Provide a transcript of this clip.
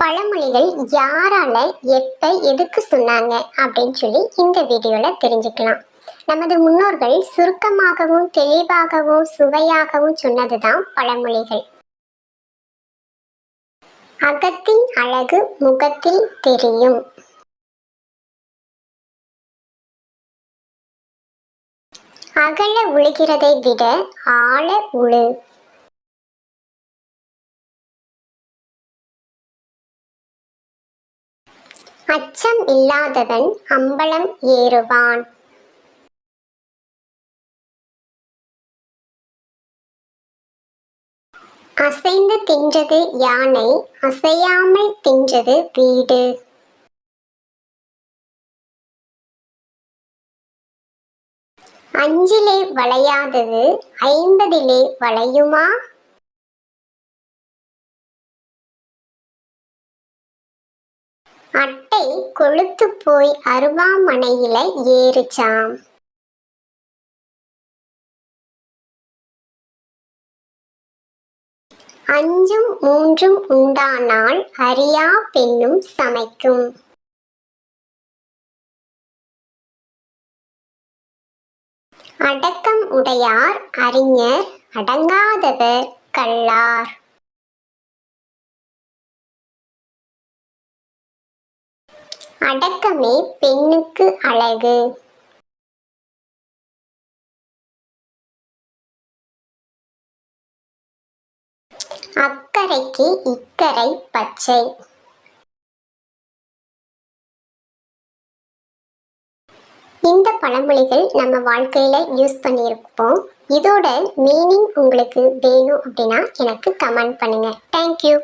பழமொழிகள் யாரால எப்ப எதுக்கு சொன்னாங்க அப்படின்னு சொல்லி இந்த வீடியோல தெரிஞ்சுக்கலாம். நமது முன்னோர்கள் சுருக்கமாகவும் தெளிவாகவும் சுவையாகவும் சொன்னதுதான் பழமொழிகள். அகத்தின் அழகு முகத்தில் தெரியும். அகல உழுகிறதை விட ஆழ உழு. அச்சம் இல்லாதவன் அம்பலம் ஏறுவான். அசைந்து தின்றது யானை அசையாமல் தின்றது வீடு. அஞ்சிலே வளையாதது ஐம்பதிலே வளையுமா? அட்டை கொழுத்து போய் அருவாமனையில ஏறிச்சாம். அஞ்சும் மூன்றும் உண்டானால் அறியா பெண்ணும் சமைக்கும். அடக்கம் உடையார் அறிஞர் அடங்காதவர் கள்ளார். அடக்கமே பெண்ணுக்கு அழகு. அக்கரைக்கு இக்கரை பச்சை. இந்த பழமொழிகள் நம்ம வாழ்க்கையில யூஸ் பண்ணியிருப்போம். இதோட மீனிங் உங்களுக்கு வேணும் அப்படின்னா எனக்கு கமெண்ட் பண்ணுங்க. தேங்க்யூ